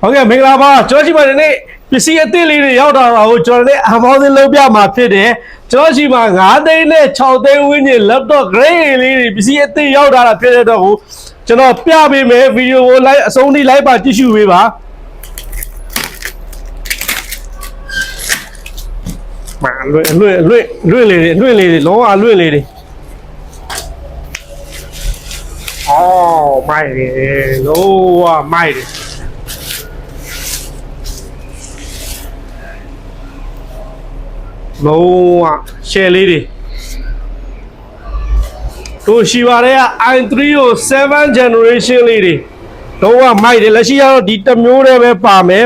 ဟုတ်ကဲ့မင်္ဂလာပါကျွန်တော်ရှိပါဒီနေ့ပစ္စည်းအသစ်လေးတွေရောက်တာပါကိုကျွန်တော်လည်းအမောင်းစင်းလုံးပြမှာဖြစ်တယ်ကျွန်တော်ရှိမှာ9သိန်းနဲ့6သိန်းဝန်းကျင် laptop grade လေးတွေပစ္စည်းအသစ်ရောက်တာဖြစ်တဲ့တော့ကိုကျွန်တော်ပြပေးမယ်ဗီဒီယိုကို live အဆုံးထိ live ပါကြည့်ရှုပေးပါမလွင့်လွင့်လွင့်လွင့်လေးတွေလွင့်လေးတွေလုံးဝလွင့်လေးတွေအော်မိုက်တယ်လုံးဝမိုက်တယ် လုံးဝ share လေးတွေတို့ရှိပါတဲ့ i3 ကို7 generation လေးတွေလုံးဝမိုက်တယ်လက်ရှိကတော့ဒီတစ်မျိုးတည်းပဲပါမယ်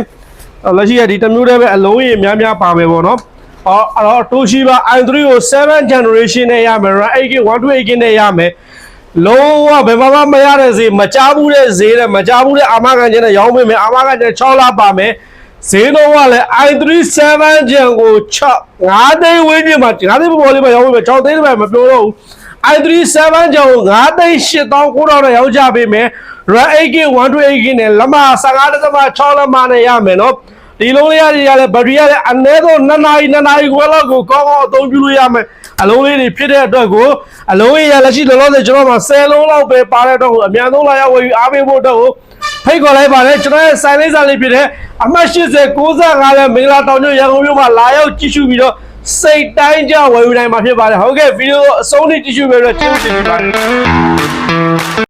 အဲ့လက်ရှိကဒီတစ်မျိုးတည်းပဲအလုံးကြီးများများပါမယ်ပေါ့နော်အော်အဲ့တော့တို့ရှိပါ i3 ကို7 generation နဲ့ရမယ် 8K 128K နဲ့ရမယ်လုံးဝဘယ်မှာမှမရတဲ့ဈေးမချဘူးတဲ့ဈေးနဲ့မချဘူးတဲ့အာမခံချက်နဲ့ရောင်းပေးမယ်အာမခံချက်6လပါမယ် ဈေးတော့ကလည်း i3 7 gen ကို6 5သိန်းဝန်းကျင်မှာ5သိန်းပေါ်လေးမှာရောင်းပေးမယ်6သိန်းပဲမပြောတော့ဘူး i3 7 gen ကို9သိန်း8900နဲ့ရောင်းချပေးမယ် RAM 8GB 128GB နဲ့လက်မ15.6လက်မနဲ့ရမယ်နော်ဒီလုံးလေးရရလဲဘက်ထရီရလဲအနည်းဆုံး2နာရီ2နာရီခွဲလောက်ကိုကောင်းကောင်းအသုံးပြုလို့ရမယ်အလုံးလေးတွေဖြစ်တဲ့အတွက်ကိုအလုံးကြီးရလက်ရှိလောလောဆယ်ကျွန်တော်မှာ10လုံးလောက်ပဲပါတဲ့အတွက်ကိုအများဆုံးလာရောက်ဝယ်ယူအားပေးဖို့အတွက်ကို ဖိတ်ခေါ်လိုက်ပါတယ်ကျွန်တော်ရဲ့ဆိုင်လေးဆိုင်လေးဖြစ်တဲ့အမှတ်80 65ရဲ့မင်္ဂလာတောင်ကျွန်းရန်ကုန်မြို့မှာလာရောက်ကြည့်ရှုပြီးတော့စိတ်တိုင်းကြဝယ်ယူနိုင်မှာဖြစ်ပါတယ်ဟုတ်ကဲ့ဗီဒီယိုအဆုံးထိကြည့်ရှုပေးရတဲ့ကျေးဇူးတင်ပါတယ်